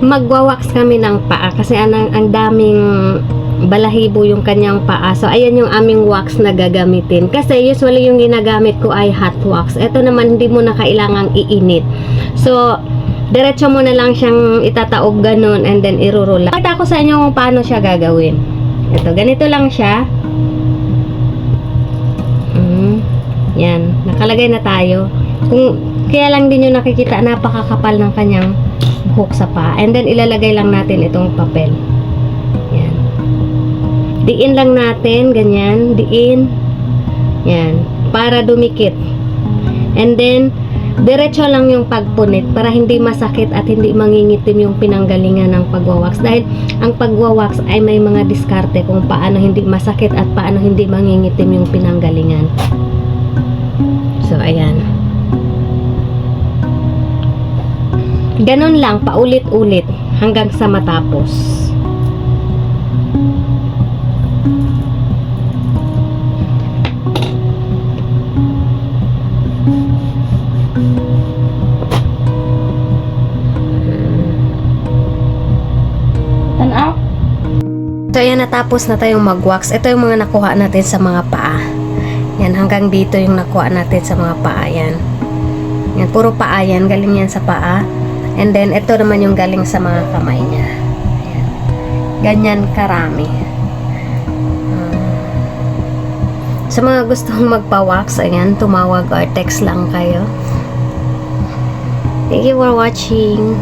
magwawax kami ng paa kasi anang ang daming balahibo yung kanyang paa. So, ayan yung aming wax na gagamitin. Kasi usually yung ginagamit ko ay hot wax. Ito naman hindi mo na kailangang iinit. So, diretso mo na lang siyang itataog ganun and then irurula. Pakita ko sa inyo kung paano siya gagawin. Ito, ganito lang siya. Mm, yan, nakalagay na tayo. Kung kaya lang din yung nakikita napakakapal ng kanyang hook sa paa. And then ilalagay lang natin itong papel. Yan. Diin lang natin, ganyan, diin. Yan, para dumikit. And then diretso lang yung pagpunit para hindi masakit at hindi mangingitim yung pinanggalingan ng pagwawax. Dahil ang pagwawax ay may mga diskarte kung paano hindi masakit at paano hindi mangingitim yung pinanggalingan. Ganon lang, paulit-ulit hanggang sa matapos. Tanaw. So, ayan, natapos na tayong mag-wax. Ito yung mga nakuha natin sa mga paa. Yan, hanggang dito yung nakuha natin sa mga paa. Yan. Yan, puro paa yan. Galing yan sa paa. And then, ito naman yung galing sa mga kamay niya. Ayan. Ganyan karami. Hmm. Sa mga gustong magpa-wax, ayan, tumawag or text lang kayo. Thank you for watching.